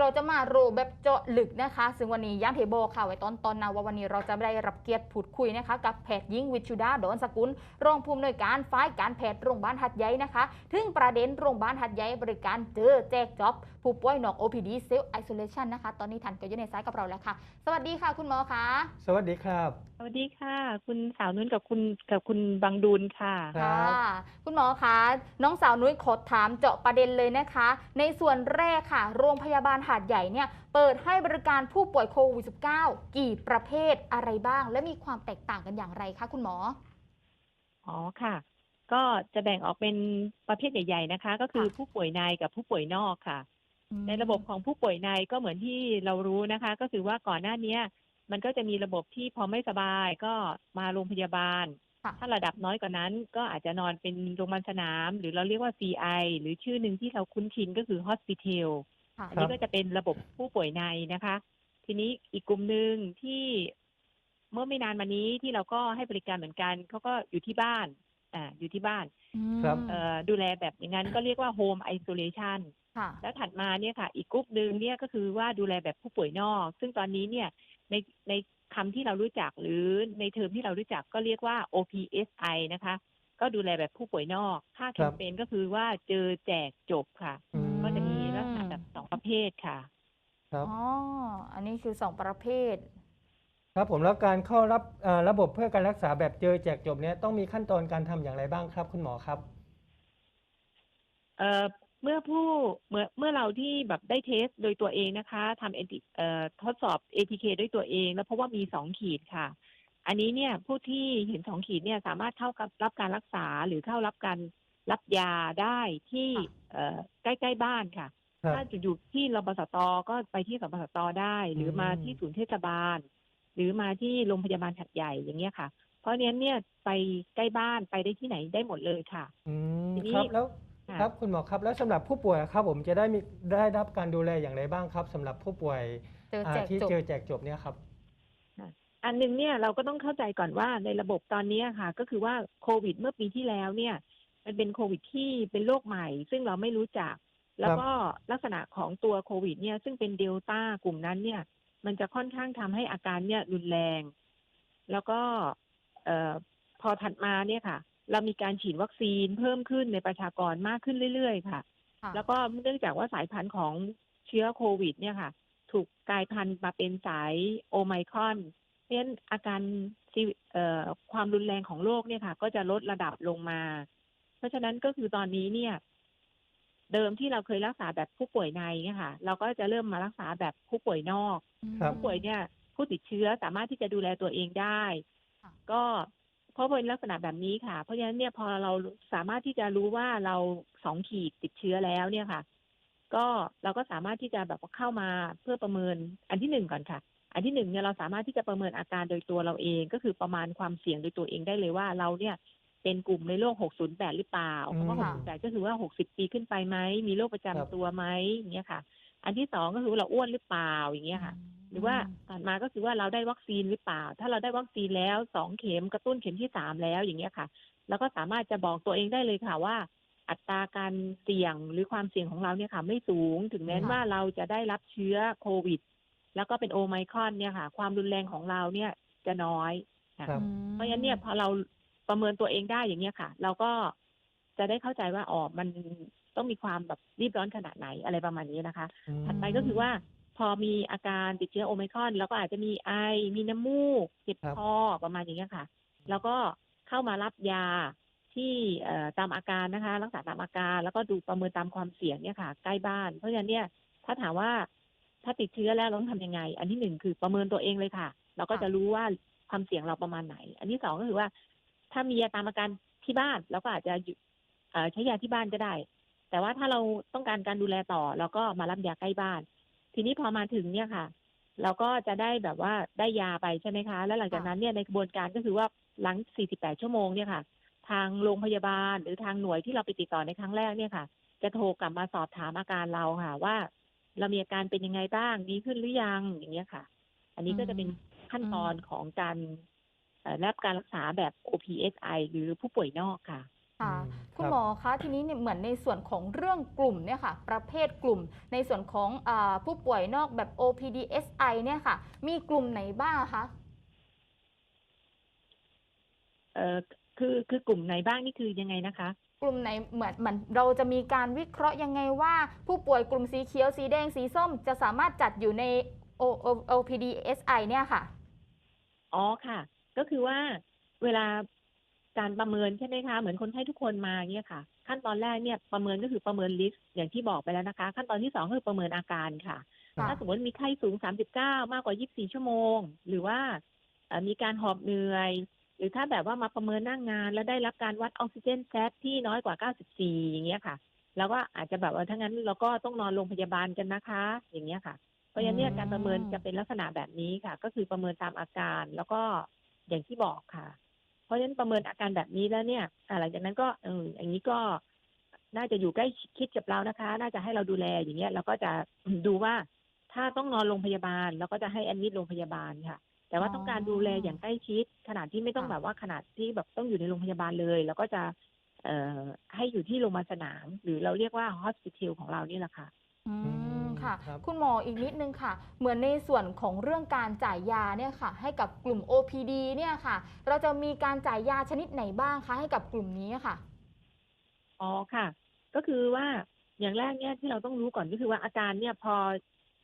เราจะมาโรแบบเจาะลึกนะคะ ซึ่งวันนี้ย่างเทโบค่ะ ไว้ตอนตอนนะว่าวันนี้เราจะได้รับเกียรติพูดคุยนะคะ กับแพทย์หญิงวิชุดาดอนสกุล รองผู้อำนวยการฝ่ายการแพทย์โรงพยาบาลหัดใหญ่นะคะ ถึงประเด็นโรงพยาบาลหัดใหญ่บริการเจอแจกจ็อบ ผู้ป่วยนอก OPD Self Isolation นะคะ ตอนนี้ทันก็อยู่ในสายกับเราแล้วค่ะ สวัสดีค่ะคุณหมอคะสวัสดีครับ สวัสดีค่ะ คุณสาวนุ่นกับคุณกับคุณบางดูนค่ะครับค่ะ คุณหมอคะน้องสาวนุ้ยขอถามเจาะประเด็นเลยนะคะ ในส่วนแรกค่ะ โรงพยาบาลหาดใหญ่เนี่ยเปิดให้บริการผู้ป่วยโควิด -19 กี่ประเภทอะไรบ้าง และมีความแตกต่างกันอย่างไรคะคุณหมอ อ๋อค่ะ ก็จะแบ่งออกเป็นประเภทใหญ่ๆนะคะ ก็คือค่ะผู้ป่วยในกับผู้ป่วยนอกค่ะอืมในระบบของผู้ป่วยในก็เหมือนที่เรารู้นะคะ ก็คือว่าก่อนหน้าเนี้ยมันก็จะมีระบบที่พอไม่สบายก็มาโรงพยาบาลค่ะถ้าระดับน้อยกว่านั้น ก็อาจจะนอนเป็นโรงพยาบาลสนาม หรือเราเรียกว่า CI หรือชื่อหนึ่งที่เราคุ้นชินก็คือ Hospital ค่ะอันนี้ก็จะเป็นระบบผู้ป่วยในนะคะ ทีนี้อีกกลุ่มหนึ่งที่เมื่อไม่นานมานี้ที่เราก็ให้บริการเหมือนกันเขาก็อยู่ที่บ้านอ่าอยู่ที่บ้านครับเอ่อดูแลแบบอย่างนั้นก็เรียกว่า Home Isolation ค่ะแล้วถัดมาเนี่ยค่ะ อีกกลุ่มหนึ่งเนี่ยก็คือว่าดูแลแบบผู้ป่วยนอก ซึ่งตอนนี้เนี่ยในในคำที่เรารู้จักหรือในเทอมที่เรารู้จักก็เรียกว่า OPSI นะคะ ก็ดูแลแบบผู้ป่วยนอก ค่าแคครัมบเปญก็คือว่าเจอแจกจบค่ะ องประเภทค่ะ ครับ อ๋อ อันนี้คือสองประเภท ครับผมแล้วการเข้ารับเอ่อระบบเพื่อการรักษาแบบเจอแจกจบเนี้ยต้องมีขั้นตอนการทำอย่างไรบ้างครับ คุณหมอครับ เอ่อเมื่อผู้เมื่อเมื่อเราที่แบบได้เทสโดยตัวเองนะคะทำเอ่อทดสอบ ATK ด้วยตัวเอง แล้วเพราะว่ามีสองขีดค่ะ อันนี้เนี่ยผู้ที่เห็นสองขีดเนี่ยสามารถเข้ากับรับการรักษาหรือเข้ารับการรับยาได้ที่ค่ะเอ่อใกล้ ๆ บ้านค่ะครับ ถ้าอยู่ที่รปสตก็ไปที่รปสตได้ หรือมาอืมที่ศูนย์เทศบาล หรือมาที่โรงพยาบาลหัดใหญ่อย่างเงี้ยค่ะ เพราะฉะนั้นเนี่ยไปใกล้บ้านไปได้ที่ไหนได้หมดเลยค่ะอืมทีนี้ครับแล้วค่ะครับคุณหมอครับแล้วสำหรับผู้ป่วยครับผมจะได้มีได้รับการดูแลอย่างไรบ้างครับสำหรับผู้ป่วยเจออ่าแจกที่จบเจอแจกจบเนี่ยครับอันหนึ่งเนี่ยเราก็ต้องเข้าใจก่อนว่าในระบบตอนนี้ค่ะ ก็คือว่าโควิดเมื่อปีที่แล้วเนี่ย มันเป็นโควิดที่เป็นโรคใหม่ ซึ่งเราไม่รู้จัก แล้วก็ลักษณะของตัวโควิดเนี่ยซึ่งเป็นเดลต้ากลุ่มนั้นเนี่ย มันจะค่อนข้างทำให้อาการเนี่ยรุนแรง แล้วก็เอ่อพอถัดมาเนี่ยค่ะ เรามีการฉีดวัคซีนเพิ่มขึ้นในประชากรมากขึ้นเรื่อยๆค่ะค่ะ แล้วก็เนื่องจากว่าสายพันธุ์ของเชื้อโควิด เนี่ยค่ะ ถูกกลายพันธุ์มาเป็นสายโอไมครอนเพราะฉะนั้นอาการซีเอ่อความรุนแรงของโรคเนี่ยค่ะ ก็จะลดระดับลงมา เพราะฉะนั้นก็คือตอนนี้เนี่ย เดิมที่เราเคยรักษาแบบผู้ป่วยในเนี่ยค่ะเราก็จะเริ่มมารักษาแบบผู้ป่วยนอกครับผู้ป่วยเนี่ยผู้ติดเชื้อสามารถที่จะดูแลตัวเองได้ค่ะก็เพราะเป็นลักษณะแบบนี้ค่ะ เพราะฉะนั้นเนี่ยพอเราสามารถที่จะรู้ว่าเราสองขีดติดเชื้อแล้วเนี่ยค่ะ ก็เราก็สามารถที่จะแบบว่าเข้ามาเพื่อประเมินอันที่หนึ่งก่อนค่ะ อันที่หนึ่งเนี่ยเราสามารถที่จะประเมินอาการโดยตัวเราเอง ก็คือประมาณความเสี่ยงโดยตัวเองได้เลยว่าเราเนี่ย เป็นกลุ่มในโรค 608 หรือเปล่าอืมเพราะว่าค่ะ608 ก็คือว่า 60 ปีขึ้นไปไหม มีโรคประจำครับตัวไหมอย่างเงี้ยค่ะ อันที่สองก็คือว่าเราอ้วนหรือเปล่าอย่างเงี้ยค่ะ หรือว่าถัดมาก็คือว่าเราได้วัคซีนหรือเปล่า ถ้าเราได้วัคซีนแล้วสองเข็มกระตุ้นเข็มที่สามแล้วอย่างเงี้ยค่ะ แล้วก็สามารถจะบอกตัวเองได้เลยค่ะว่า อัตราการเสี่ยงหรือความเสี่ยงของเราเนี่ยค่ะ ไม่สูง ถึงแม้ค่ะว่าเราจะได้รับเชื้อโควิด แล้วก็เป็นโอไมครอนเนี่ยค่ะ ความรุนแรงของเราเนี่ยจะน้อยค่ะครับอืมเพราะฉะนั้นเนี่ยพอเรา ประเมินตัวเองได้อย่างเงี้ยค่ะ เราก็จะได้เข้าใจว่าอ๋อมันต้องมีความแบบรีบร้อนขนาดไหนอะไรประมาณนี้นะคะอืมถัดไปก็คือว่าพอมีอาการติดเชื้อโอไมครอนแล้วก็อาจจะมีไอ มีน้ำมูกเจ็บครับคอประมาณอย่างเงี้ยค่ะ แล้วก็เข้ามารับยาที่เอ่อตามอาการนะคะ รักษาตามอาการ แล้วก็ดูประเมินตามความเสี่ยงเนี่ยค่ะ ใกล้บ้าน เพราะฉะนั้นเนี่ยถ้าถามว่าถ้าติดเชื้อแล้วเราต้องทำยังไง อันที่หนึ่งคือประเมินตัวเองเลยค่ะ เราก็จะรู้ว่าความเสี่ยงเราประมาณไหน อันที่สองก็คือว่า ถ้ามียาตามอาการที่บ้านเราก็อาจจะหยุดเอ่อใช้ยาที่บ้านก็ได้ แต่ว่าถ้าเราต้องการการดูแลต่อเราก็มารับยาใกล้บ้าน ทีนี้พอมาถึงเนี่ยค่ะ เราก็จะได้แบบว่าได้ยาไปใช่ไหมคะ แล้วหลังจากนั้นเนี่ยในกระบวนการก็คือว่าหลัง 48 ชั่วโมงเนี่ยค่ะ ทางโรงพยาบาลหรือทางหน่วยที่เราไปติดต่อในครั้งแรกเนี่ยค่ะ จะโทรกลับมาสอบถามอาการเราค่ะ ว่า เรามีอาการเป็นยังไงบ้างดีขึ้นหรือยังอย่างเงี้ยค่ะ อันนี้ก็จะเป็นขั้นตอนของการเอ่อ รับการรักษาแบบ OPSI หรือผู้ป่วยนอกค่ะค่ะอืมคุณคุณหมอคะทีนี้เนี่ยเหมือนในส่วนของเรื่องกลุ่มเนี่ยค่ะ ประเภทกลุ่มในส่วนของอาผู้ป่วยนอกแบบ OPDSI เนี่ยค่ะ มีกลุ่มไหนบ้างคะเอ่อคือคือกลุ่มไหนบ้างนี่คือยังไงนะคะ กลุ่มไหนเหมือนเหมือนเราจะมีการวิเคราะห์ยังไงว่า ผู้ป่วยกลุ่มสีเขียวสีแดงสีส้ม จะสามารถจัดอยู่ใน O- O- OPDSI เนี่ยค่ะอ๋อค่ะ ก็คือว่าเวลาการประเมินใช่ไหมคะ เหมือนคนไข้ทุกคนมาเนี่ยค่ะ ขั้นตอนแรกเนี่ยประเมินก็คือประเมินลิสต์อย่างที่บอกไปแล้วนะคะ ขั้นตอนที่สองก็คือประเมินอาการค่ะค่ะ ถ้าสมมติมีไข้สูง 39 มากกว่า 24 ชั่วโมง หรือว่าเอ่อมีการหอบเหนื่อย หรือถ้าแบบว่ามาประเมินหน้างงาน แล้วได้รับการวัดออกซิเจนแซทที่น้อยกว่า 94 อย่างเงี้ยค่ะ แล้วก็อาจจะแบบว่าถ้างั้นเราก็ต้องนอนโรงพยาบาลกันนะคะ อย่างเงี้ยค่ะ เพราะฉะนั้นเนี่ยอืมการประเมินจะเป็นลักษณะแบบนี้ค่ะ ก็คือประเมินตามอาการแล้วก็ อย่างที่บอกค่ะ เพราะฉะนั้นประเมินอาการแบบนี้แล้วเนี่ยอ่าหลังจากนั้นก็เอออย่างนี้ก็น่าจะอยู่ใกล้ชิดกับเรานะคะ น่าจะให้เราดูแลอย่างเงี้ยเราก็จะดูว่าถ้าต้องนอนโรงพยาบาลเราก็จะให้แอดมิดโรงพยาบาลค่ะ แต่ว่าอ๋อต้องการดูแลอย่างใกล้ชิด ขนาดที่ไม่ต้องค่ะแบบว่าขนาดที่แบบต้องอยู่ในโรงพยาบาลเลยเราก็จะเอ่อให้อยู่ที่โรงพยาบาลสนาม หรือเราเรียกว่า hospital ของเรานี่แหละค่ะ อือืมม ค่ะครับคุณหมออีกนิดนึงค่ะ เหมือนในส่วนของเรื่องการจ่ายยาเนี่ยค่ะ ให้กับกลุ่ม OPD เนี่ยค่ะ เราจะมีการจ่ายยาชนิดไหนบ้างคะให้กับกลุ่มนี้ค่ะ อ๋อค่ะ ก็คือว่าอย่างแรกเนี่ยที่เราต้องรู้ก่อนก็คือว่าอาการเนี่ยพอ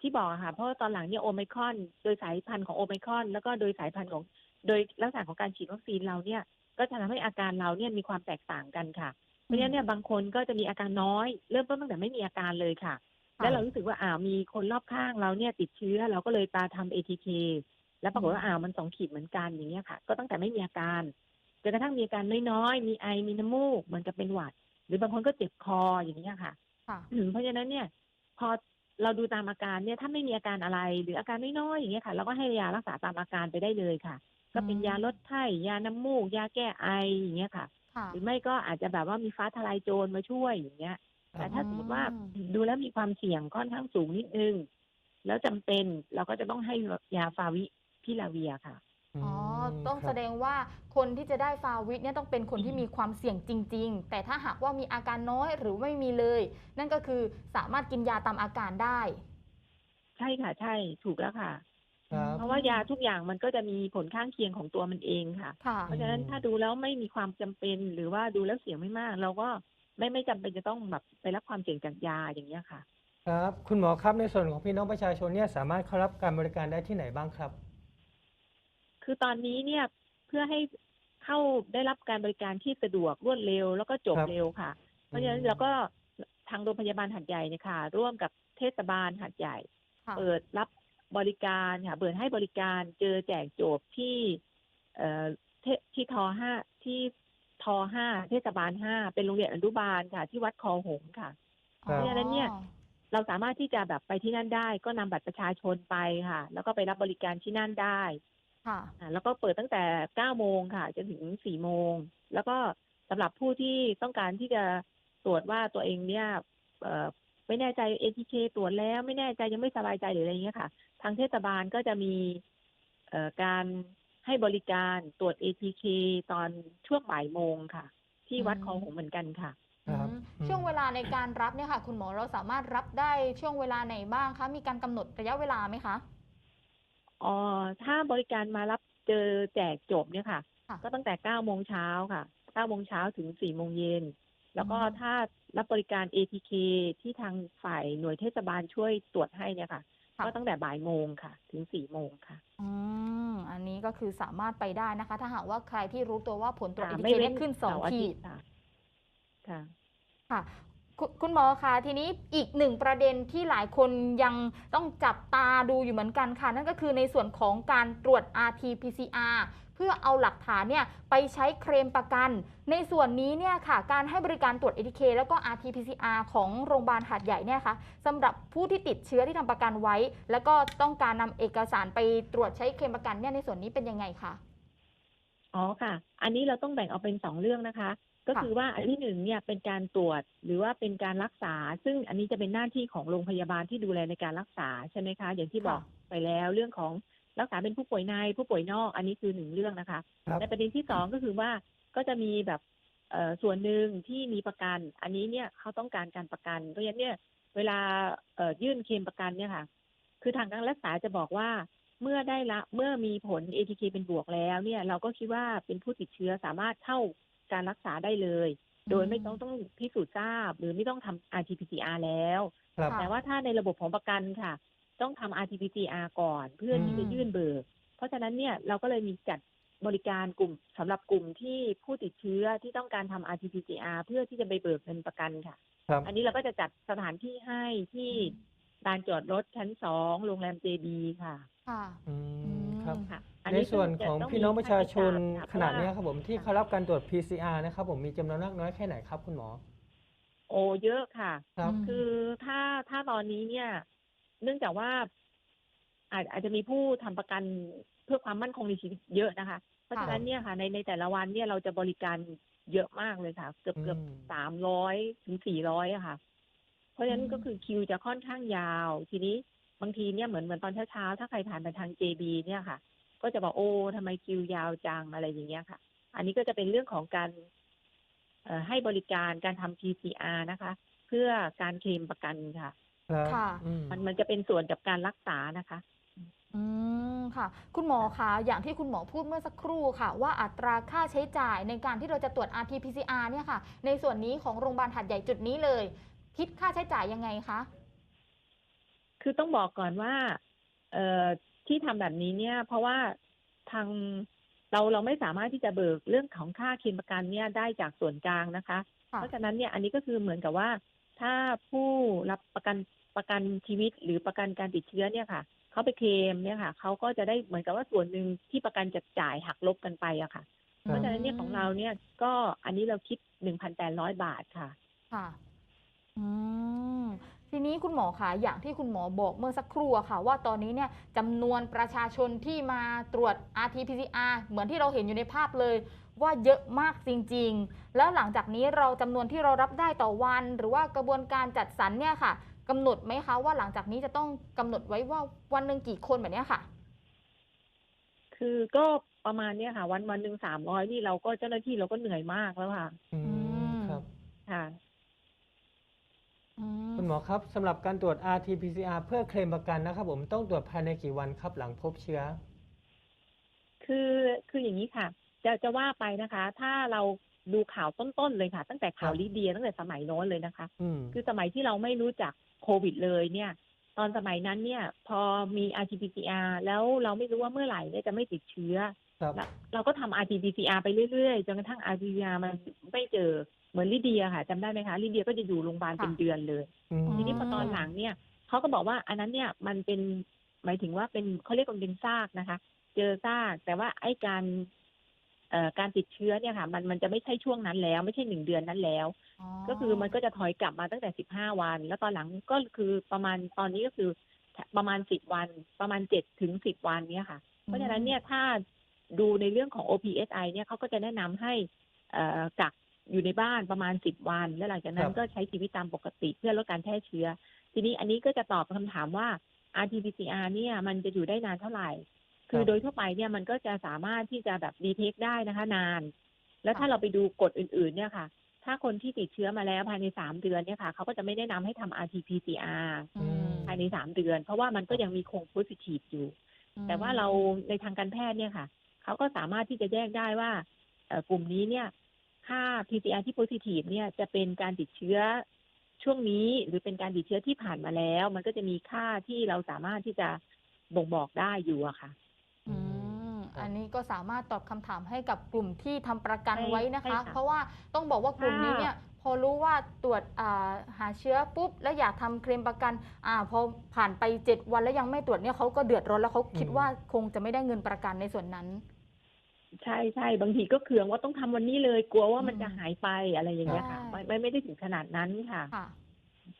ที่บอกอะค่ะ เพราะว่าตอนหลังเนี่ยโอไมครอน โดยสายพันธุ์ของโอไมครอน แล้วก็โดยสายพันธุ์ของโดยลักษณะของการฉีดวัคซีนเราเนี่ย ก็จะทำให้อาการเราเนี่ยมีความแตกต่างกันค่ะ เพราะฉะนั้นเนี่ยบางคนก็จะมีอาการน้อย เริ่มต้นตั้งแต่ไม่มีอาการเลยค่ะค่ะ แล้วเรารู้สึกว่าอ่ามีคนรอบข้างเราเนี่ยติดเชื้อ เราก็เลยปาทำ ATK แล้วปรากฏว่าอ่ามันสองขีดเหมือนกันอย่างเงี้ยค่ะ ก็ตั้งแต่ไม่มีอาการจนกระทั่งมีอาการน้อยๆมีไอมีน้ำมูกเหมือนกับเป็นหวัด หรือบางคนก็เจ็บคออย่างเงี้ยค่ะค่ะอืมเพราะฉะนั้นเนี่ยพอเราดูตามอาการเนี่ยถ้าไม่มีอาการอะไร หรืออาการน้อยๆอย่างเงี้ยค่ะเราก็ให้ยารักษาตามอาการไปได้เลยค่ะ ก็เป็นอืมยาลดไข้ยาน้ำมูก ยาแก้ไออย่างเงี้ยค่ะค่ะ หรือไม่ก็อาจจะแบบว่ามีฟ้าทลายโจรมาช่วยอย่างเงี้ย แต่ถ้าสมมติว่าอืมดูแล้วมีความเสี่ยงค่อนข้างสูงนิดนึง แล้วจำเป็นเราก็จะต้องให้ยาฟาวิพิลาเวียค่ะ อ๋อมต้องครับแสดงว่าคนที่จะได้ฟาวิสเนี่ยต้องเป็นคนที่มีความเสี่ยงจริง ๆ แต่ถ้าหากว่ามีอาการน้อยหรือไม่มีเลย นั่นก็คือสามารถกินยาตามอาการได้ ใช่ค่ะ ใช่ถูกแล้วค่ะครับเพราะว่ายาทุกอย่างมันก็จะมีผลข้างเคียงของตัวมันเองค่ะค่ะเพราะฉะนั้นอืมถ้าดูแล้วไม่มีความจำเป็นหรือว่าดูแล้วเสี่ยงไม่มาก เราก็ ไม่ไม่จำเป็นจะต้องแบบไปรับความเสี่ยงจากยาอย่างเงี้ยค่ะ ครับคุณหมอครับในส่วนของพี่น้องประชาชนเนี่ยสามารถเข้ารับการบริการได้ที่ไหนบ้างครับ คือตอนนี้เนี่ยเพื่อให้เข้าได้รับการบริการที่สะดวกรวดเร็ว แล้วก็จบครับเร็วค่ะ เพราะฉะนั้นอืมเราก็ทางโรงพยาบาลหัดใหญ่เนี่ยค่ะ ร่วมกับเทศบาลหัดใหญ่ ค่ะเปิดรับบริการค่ะเปิดให้บริการเจอแจกโจบที่เอ่อเทที่ทห้าที่ ทห้าเทศบาลห้าเป็นโรงเรียนอนุบาลค่ะ ที่วัดคอหงส์ค่ะ ครับ เพราะฉะนั้นเนี่ย เราสามารถที่จะแบบไปที่นั่นได้ ก็นำบัตรประชาชนไปค่ะ แล้วก็ไปรับบริการที่นั่นได้ค่ะ อ่าแล้วก็เปิดตั้งแต่9โมงค่ะจนถึง4โมง แล้วก็สำหรับผู้ที่ต้องการที่จะตรวจว่าตัวเองเนี่ยเอ่อไม่แน่ใจ ATK ตรวจแล้ว ไม่แน่ใจยังไม่สบายใจหรืออะไรอย่างเงี้ยค่ะ ทางเทศบาลก็จะมีเอ่อการ ให้บริการตรวจ ATK ตอนช่วงบ่ายโมงค่ะ ที่วัดอืมคลองหงส์เหมือนกันค่ะ ครับอืมอืมช่วงเวลาในการรับเนี่ยค่ะ คุณหมอเราสามารถรับได้ช่วงเวลาไหนบ้างคะ มีการกำหนดระยะเวลาไหมคะ อ๋อถ้าบริการมารับเจอแจกจบเนี่ยค่ะ ค่ะก็ตั้งแต่9โมงเช้าค่ะ9โมงเช้าถึง4โมงเย็น แล้วก็อืม ถ้ารับบริการ ATK ที่ทางฝ่ายหน่วยเทศบาลช่วยตรวจให้เนี่ยค่ะค่ะก็ตั้งแต่บ่ายโมงค่ะ ถึง4โมงค่ะ อืม อันนี้ก็คือสามารถไปได้นะคะ ถ้าหากว่าใครที่รู้ตัวว่าผลตรวจค่ะ ATK ไม่เว้เนี่ยขึ้นสองเสาร์อาขีทิตดย์ค่ะค่ะค่ะคุคุณหมอคะทีนี้อีกหนึ่งประเด็นที่หลายคนยังต้องจับตาดูอยู่เหมือนกันค่ะ นั่นก็คือในส่วนของการตรวจ RT-PCR เพื่อเอาหลักฐานเนี่ยไปใช้เคลมประกัน ในส่วนนี้เนี่ยค่ะการให้บริการตรวจ ATK แล้วก็ RT-PCR ของโรงพยาบาลหาดใหญ่เนี่ยค่ะสำหรับผู้ที่ติดเชื้อที่ทำประกันไว้ แล้วก็ต้องการนำเอกสารไปตรวจใช้เคลมประกันเนี่ยในส่วนนี้เป็นยังไงคะอ๋อค่ะ อันนี้เราต้องแบ่งเอาเป็นสองเรื่องนะคะ ก็ค่ะคือว่าอันที่หนึ่งเนี่ยเป็นการตรวจหรือว่าเป็นการรักษา ซึ่งอันนี้จะเป็นหน้าที่ของโรงพยาบาลที่ดูแลในการรักษาใช่ไหมคะ อย่างที่บอกไปแล้วเรื่องของ รักษาเป็นผู้ป่วยในผู้ป่วยนอก อันนี้คือหนึ่งเรื่องนะคะครับในประเด็นที่สองก็คือว่าก็จะมีแบบเอ่อส่วนหนึ่งที่มีประกัน อันนี้เนี่ยเขาต้องการการประกันเพราะฉะนั้นเนี่ยเวลาเอ่อยื่นเคลมประกันเนี่ยค่ะ คือทางการรักษาจะบอกว่าเมื่อได้ละเมื่อมีผล ATK เป็นบวกแล้วเนี่ย เราก็คิดว่าเป็นผู้ติดเชื้อสามารถเข้าการรักษาได้เลย โดยไม่ต้องต้องพิสูจน์ทราบ หรือไม่ต้องทำ RT-PCR แล้วครับค่ะแต่ว่าถ้าในระบบของประกันค่ะ ต้องทำ RT-PCR ก่อน เพื่อที่จะอืมยื่นเบิก เพราะฉะนั้นเนี่ยเราก็เลยมีจัดบริการกลุ่มสำหรับกลุ่มที่ผู้ติดเชื้อที่ต้องการทำ RT-PCR เพื่อที่จะไปเบิกเงินประกันค่ะ ครับ อันนี้เราก็จะจัดสถานที่ให้ที่ลานจอดรถชั้นสองโรงแรมเจบีค่ะ ค่ะ อือืมมครับ ค่ะอัในส่วนของจะต้พี่น้องประชาชนมีค่ใช้จ่ยค่ะขนาดเนี้ยเพคราะรับผมที่ค่ะเขารับการตรวจ PCR นะครับผมมีจำนวนมากน้อยแค่ไหนครับคุณหมอ โอ้เยอะค่ะ ครับอืมคือถ้าถ้าตอนนี้เนี่ย เนื่องจากว่า อาจอาจจะมีผู้ทำประกันเพื่อความมั่นคงในชีวิตเยอะนะคะ เพราะฉะนั้นเนี่ยค่ะ ในในแต่ละวันเนี่ยเราจะบริการเยอะมากเลยค่ะ เกือบเกือบอืมสามร้อยถึงสี่ร้อยอะค่ะ เพราะฉะนั้นอืมก็คือคิวจะค่อนข้างยาว ทีนี้บางทีเนี่ยเหมือนเหมือนตอนเช้าๆถ้าใครผ่านไปทาง JB เนี่ยค่ะ ก็จะบอกโอ้ทำไมคิวยาวจังอะไรอย่างเงี้ยค่ะ อันนี้ก็จะเป็นเรื่องของการเอ่อให้บริการการทำ PCR นะคะ เพื่อการเคลมประกันค่ะ ครับค่ะ อืม มันมันจะเป็นส่วนกับการรักษานะคะ อืมค่ะ คุณหมอคะอย่างที่คุณหมอพูดเมื่อสักครู่ค่ะ ว่าอัตราค่าใช้จ่ายในการที่เราจะตรวจ RT-PCR เนี่ยค่ะ ในส่วนนี้ของโรงพยาบาลหัดใหญ่จุดนี้เลย คิดค่าใช้จ่ายยังไงคะ คือต้องบอกก่อนว่า เอ่อที่ทำแบบนี้เนี่ย เพราะว่าทางเราเราไม่สามารถที่จะเบิกเรื่องของค่าเคลมประกันเนี่ยได้จากส่วนกลางนะคะ ค่ะ เพราะฉะนั้นเนี่ยอันนี้ก็คือเหมือนกับว่า ถ้าผู้รับประกัน ประกันชีวิตหรือประกันการติดเชื้อเนี่ยค่ะเขาไปเคลมเนี่ยค่ะเขาก็จะได้เหมือนกับว่าส่วนหนึ่งที่ประกันจะจ่ายหักลบกันไปอะค่ะ เพราะฉะนั้นเนี่ยของเราเนี่ยก็อันนี้เราคิดหนึ่งพันแปดร้อยบาทค่ะ ค่ะอืมทีนี้คุณหมอคะอย่างที่คุณหมอบอกเมื่อสักครู่อะค่ะ ว่าตอนนี้เนี่ยจำนวนประชาชนที่มาตรวจ RT-PCR เหมือนที่เราเห็นอยู่ในภาพเลย ว่าเยอะมากจริง ๆ แล้วหลังจากนี้เราจำนวนที่เรารับได้ต่อวัน หรือว่ากระบวนการจัดสรรเนี่ยค่ะ กำหนดไหมคะว่าหลังจากนี้จะต้องกำหนดไว้ว่าวันหนึ่งกี่คนแบบเนี้ยค่ะ คือก็ประมาณเนี้ยค่ะ วันวันหนึ่งสามร้อยนี่เราก็เจ้าหน้าที่เราก็เหนื่อยมากแล้วค่ะอืมมครับค่ะอืมคุณหมอครับสำหรับการตรวจ RT-PCR เพื่อเคลมประกันนะครับผมต้องตรวจภายในกี่วันครับหลังพบเชื้อ คือคืออย่างนี้ค่ะจะจะว่าไปนะคะ ถ้าเราดูข่าวต้นๆเลยค่ะ ตั้งแต่ข่าวครับลิเดียตั้งแต่สมัยโน้นเลยนะคะอืมคือสมัยที่เราไม่รู้จัก โควิดเลยเนี่ย ตอนสมัยนั้นเนี่ย พอมี RT-PCR แล้วเราไม่รู้ว่าเมื่อไหร่เนี่ยจะไม่ติดเชื้อครับแล้วเราก็ทำ RT-PCR ไปเรื่อยๆ จนกระทั่ง RT-PCR มันไม่เจอเหมือนลิเดียค่ะจำได้ไหมคะลิเดียก็จะอยู่โรงพยาบาลค่ะเป็นเดือนเลยอืมทีนี้พอตอนหลังเนี่ยเขาก็บอกว่าอันนั้นเนี่ยมันเป็นหมายถึงว่าเป็นเขาเรียกว่าเป็นซากนะคะ เจอซากแต่ว่าไอ้การเอ่อ การติดเชื้อเนี่ยค่ะมันมันจะไม่ใช่ช่วงนั้นแล้ว ไม่ใช่หนึ่งเดือนนั้นแล้ว ก็คือมันก็จะถอยกลับมาตั้งแต่สิบห้าวัน แล้วตอนหลังก็คือประมาณตอนนี้ก็คือประมาณสิบวัน ประมาณเจ็ดถึงสิบวันเนี่ยค่ะ เพราะฉะนั้นเนี่ยถ้าดูในเรื่องของ OPSI เนี่ยเขาก็จะแนะนำให้เอ่อกักอยู่ในบ้านประมาณสิบวัน แล้วหลังจากนั้ครันบก็ใช้ชีวิตตามปกติเพื่อลดการแพร่เชื้อ ทีนี้อันนี้ก็จะตอบคำถามว่า RT-PCR เนี่ยมันจะอยู่ได้นานเท่าไหร่ คือโดยทั่วไปเนี่ยมันก็จะสามารถที่จะแบบดีเทคได้นะคะ นาน แล้วถ้าเราไปดูกฎอื่น ๆ เนี่ยค่ะ ถ้าคนที่ติดเชื้อมาแล้วภายในสามเดือนเนี่ยค่ะเขาก็จะไม่แนะนำให้ทำ RT-PCR อืมภายในสามเดือน เพราะว่ามันก็ยังมีคงโพซิทีฟอยู่ แต่ว่าเราในทางการแพทย์เนี่ยค่ะเขาก็สามารถที่จะแยกได้ว่าเอ่อกลุ่มนี้เนี่ย ค่า PCR ที่โพซิทีฟเนี่ยจะเป็นการติดเชื้อช่วงนี้หรือเป็นการติดเชื้อที่ผ่านมาแล้ว มันก็จะมีค่าที่เราสามารถที่จะบ่งบอกได้อยู่อะค่ะอืมครับ อันนี้ก็สามารถตอบคำถามให้กับกลุ่มที่ทำประกันใช่ไว้นะใช่คะค่ะเพราะว่าต้องบอกว่ากลุ่มนี้เนี่ยพอรู้ว่าตรวจอ่าหาเชื้อปุ๊บ แล้วอยากทำเคลมประกันอ่าพอผ่านไป 7 วันแล้วยังไม่ตรวจเนี่ยเขาก็เดือดร้อนแล้วเขาคิดอืมว่าคงจะไม่ได้เงินประกันในส่วนนั้น ใช่ใช่บางทีก็เคืองว่าต้องทำวันนี้เลย กลัวว่ามันอืมจะหายไปอะไรอย่างเงี้ยค่ะใช่ไม่ไม่ไม่ได้ถึงขนาดนั้นค่ะค่ะ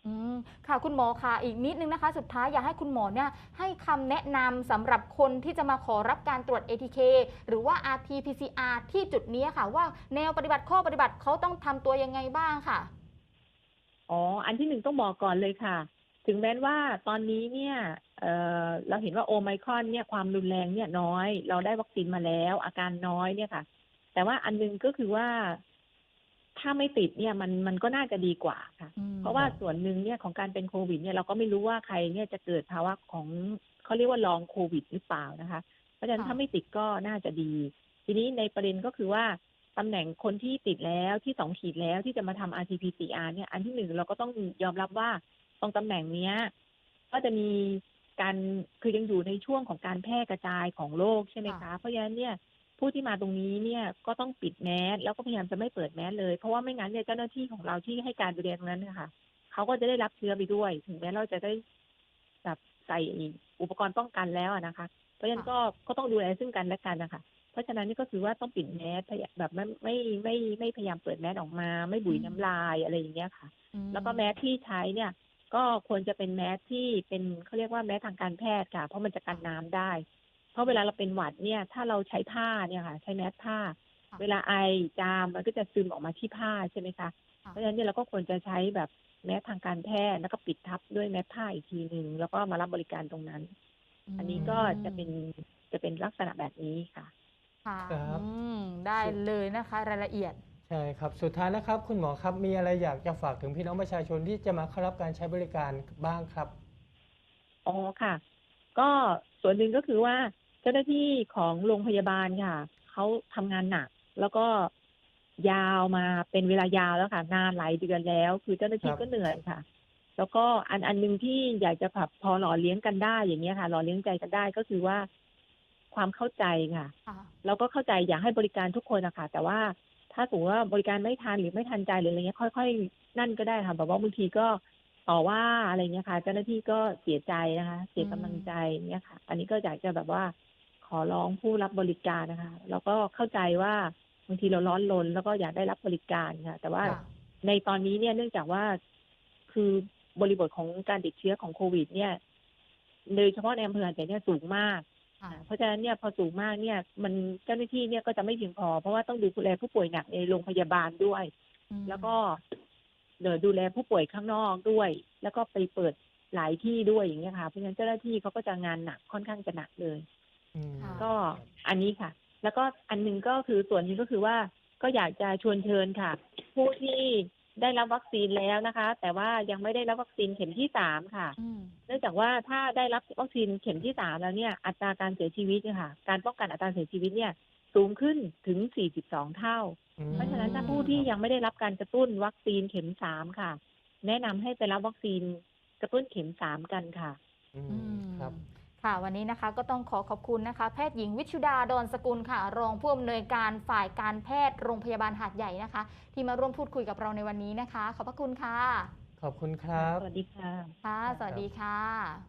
อืมค่ะคุณหมอค่ะอีกนิดนึงนะคะ สุดท้ายอยากให้คุณหมอเนี่ยให้คำแนะนำสำหรับคนที่จะมาขอรับการตรวจ ATK หรือว่า RT-PCR ที่จุดนี้ค่ะ ว่าแนวปฏิบัติข้อปฏิบัติเขาต้องทำตัวยังไงบ้างค่ะ อ๋อ อันที่หนึ่งต้องบอกก่อนเลยค่ะ ถึงแม้ว่าตอนนี้เนี่ยเอ่อเราเห็นว่าโอไมครอนเนี่ยความรุนแรงเนี่ยน้อย เราได้วัคซีนมาแล้ว อาการน้อยเนี่ยค่ะ แต่ว่าอันหนึงก็คือว่า ถ้าไม่ติดเนี่ยมันมันก็น่าจะดีกว่าค่ะอืมเพราะว่าส่วนหนึ่งเนี่ยของการเป็นโควิด เนี่ยเราก็ไม่รู้ว่าใครเนี่ยจะเกิดภาวะของเขาเรียกว่าลองโควิด หรือเปล่านะคะ เพราะฉะนั้นค่ะถ้าไม่ติดก็น่าจะดี ทีนี้ในประเด็นก็คือว่าตำแหน่งคนที่ติดแล้วที่สองขีดแล้วที่จะมาทำ RT-PCR เนี่ยอันที่หนึ่งเราก็ต้องยอมรับว่าตรงตำแหน่งเนี้ยก็จะมีการคือยังอยู่ในช่วงของการแพร่กระจายของโรคใช่ไหมคะ เพราะฉะนั้นเนี่ย ผู้ที่มาตรงนี้เนี่ยก็ต้องปิดแมสแล้วก็พยายามจะไม่เปิดแมสเลย เพราะว่าไม่งั้นเนี่ยเจ้าหน้าที่ของเราที่ให้การดูแลตรงนั้นนะคะเขาก็จะได้รับเชื้อไปด้วย ถึงแม้เราจะได้แบบใส่อุปกรณ์ป้องกันแล้วอะนะคะ เพราะฉะนั้นก็ก็ต้องดูแลซึ่งกันและกันนะคะเพราะฉะนั้นนี่ก็คือว่าต้องปิดแมสพยายามแบบไม่ไม่ไม่ไม่พยายามเปิดแมสออกมา ไม่บุยน้ำลายอะไรอย่างเงี้ยค่ะอืมแล้วก็แมสที่ใช้เนี่ย ก็ควรจะเป็นแมสที่เป็นเขาเรียกว่าแมสทางการแพทย์ค่ะ เพราะมันจะกันน้ำได้ เพราะเวลาเราเป็นหวัดเนี่ย ถ้าเราใช้ผ้าเนี่ยค่ะ ใช้แมสผ้าค่ะเวลาไอจามมันก็จะซึมออกมาที่ผ้าใช่ไหมคะค่ะเพราะฉะนั้นเนี่ยเราก็ควรจะใช้แบบแมสทางการแพทย์แล้วก็ปิดทับด้วยแมสผ้าอีกทีหนึ่งแล้วก็มารับบริการตรงนั้น อันนี้ก็จะเป็นจะเป็นลักษณะแบบนี้ค่ะค่ะครับอืมได้เลยนะคะ รายละเอียดใช่ครับ สุดท้ายนะครับ คุณหมอครับมีอะไรอยากจะฝากถึงพี่น้องประชาชนที่จะมาเข้ารับการใช้บริการบ้างครับอ๋อค่ะ ก็ส่วนหนึ่งก็คือว่าเจ้าหน้าที่ของโรงพยาบาลค่ะเขาทำงานหนัก แล้วก็ยาวมาเป็นเวลายาวแล้วค่ะนานหลายเดือนแล้ว คือเจ้าหน้าที่ครับก็เหนื่อยค่ะ แล้วก็อันอันหนึ่งที่อยากจะแบบพอหล่อเลี้ยงกันได้อย่างเงี้ยค่ะ หล่อเลี้ยงใจกันได้ก็คือว่าความเข้าใจค่ะค่ะเราก็เข้าใจอยากให้บริการทุกคนนะคะแต่ว่าถ้าสมมติว่าบริการไม่ทันหรือไม่ทันใจหรืออะไรเงี้ยค่อย ๆ นั่นก็ได้ค่ะแบบว่าบางทีก็ต่อว่าอะไรเงี้ยค่ะ เจ้าหน้าที่ก็เสียใจนะคะ เสียกำลังใจเนี่ยค่ะ อันนี้ก็อยากจะแบบว่า ขอร้องผู้รับบริการนะคะ แล้วก็เข้าใจว่าบางทีเราร้อนรนแล้วก็อยากได้รับบริการค่ะ แต่ว่าค่ะในตอนนี้เนี่ยเนื่องจากว่าคือบริบทของการติดเชื้อของโควิด เนี่ยโดยเฉพาะในอำเภอหาดใหญ่เนี่ยสูงมากค่ะเพราะฉะนั้นเนี่ยพอสูงมากเนี่ย มันเจ้าหน้าที่เนี่ยก็จะไม่เพียงพอ เพราะว่าต้องดูแลผู้ป่วยหนักในโรงพยาบาลด้วยอืมแล้วก็เดี๋ยวดูแลผู้ป่วยข้างนอกด้วย แล้วก็ไปเปิดหลายที่ด้วยอย่างเงี้ยค่ะเพราะฉะนั้นเจ้าหน้าที่เขาก็จะงานหนักค่อนข้างจะหนักเลย อืม ค่ะ ก็อันนี้ค่ะ แล้วก็อันหนึงก็คือส่วนหนึงก็คือว่าก็อยากจะชวนเชิญค่ะ ผู้ที่ได้รับวัคซีนแล้วนะคะ แต่ว่ายังไม่ได้รับวัคซีนเข็มที่สามค่ะ อืม เนื่องจากว่าถ้าได้รับวัคซีนเข็มที่สามแล้วเนี่ยอัตราการเสียชีวิตเนี่ยค่ะ การป้องกันอัตราเสียชีวิตเนี่ยสูงขึ้นถึง 42 เท่าอืมเพราะฉะนั้นถ้าผู้ที่ยังไม่ได้รับการกระตุ้นวัคซีนเข็มสามค่ะ แนะนำให้ไปรับวัคซีนกระตุ้นเข็มสามกันค่ะ อือืมมครับ ค่ะวันนี้นะคะก็ต้องขอขอบคุณนะคะ แพทย์หญิงวิชุดาดอนสกุลค่ะ รองผู้อำนวยการฝ่ายการแพทย์โรงพยาบาลหาดใหญ่นะคะ ที่มาร่วมพูดคุยกับเราในวันนี้นะคะ ขอบพระคุณค่ะ ขอบคุณครับ สวัสดีค่ะ ค่ะ สวัสดีค่ะ